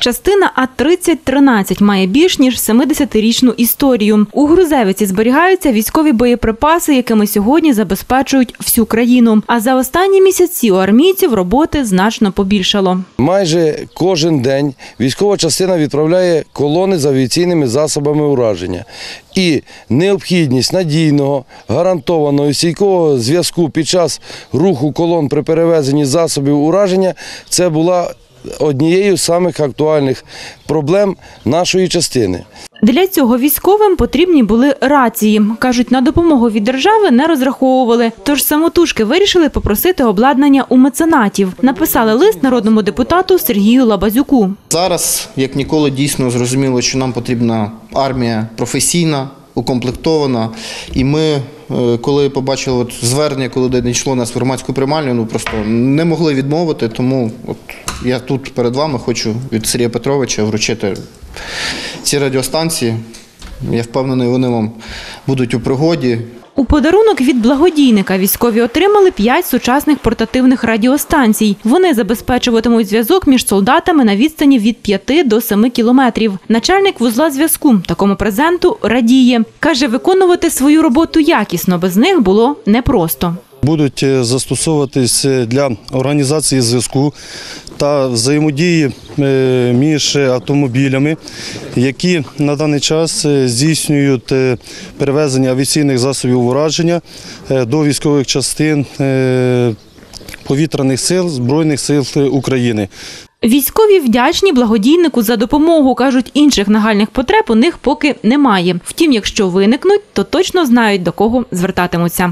Частина А-3013 має більш ніж 70-річну історію. У Грузевиці зберігаються військові боєприпаси, якими сьогодні забезпечують всю країну. А за останні місяці у армійців роботи значно побільшало. Майже кожен день військова частина відправляє колони з авіаційними засобами ураження. І необхідність надійного, гарантованого і стійкого зв'язку під час руху колон при перевезенні засобів ураження це була однією з самих актуальних проблем нашої частини. Для цього військовим потрібні були рації. Кажуть, на допомогу від держави не розраховували. Тож самотужки вирішили попросити обладнання у меценатів. Написали лист народному депутату Сергію Лабазюку. Зараз, як ніколи, дійсно зрозуміло, що нам потрібна армія професійна, укомплектована. І ми, коли побачили от звернення, коли не йшло нас в громадську приймальню, ну просто не могли відмовити. Тому от я тут перед вами хочу від Сергія Петровича вручити ці радіостанції. Я впевнений, вони вам будуть у пригоді. У подарунок від благодійника військові отримали п'ять сучасних портативних радіостанцій. Вони забезпечуватимуть зв'язок між солдатами на відстані від 5 до 7 кілометрів. Начальник вузла зв'язку такому презенту радіє. Каже, виконувати свою роботу якісно без них було непросто. Будуть е, застосовуватись е, для організації зв'язку та взаємодії е, між автомобілями, які на даний час здійснюють перевезення авіаційних засобів ураження до військових частин повітряних сил Збройних сил України. Військові вдячні благодійнику за допомогу. кажуть, інших нагальних потреб у них поки немає. Втім, якщо виникнуть, то точно знають до кого звертатимуться.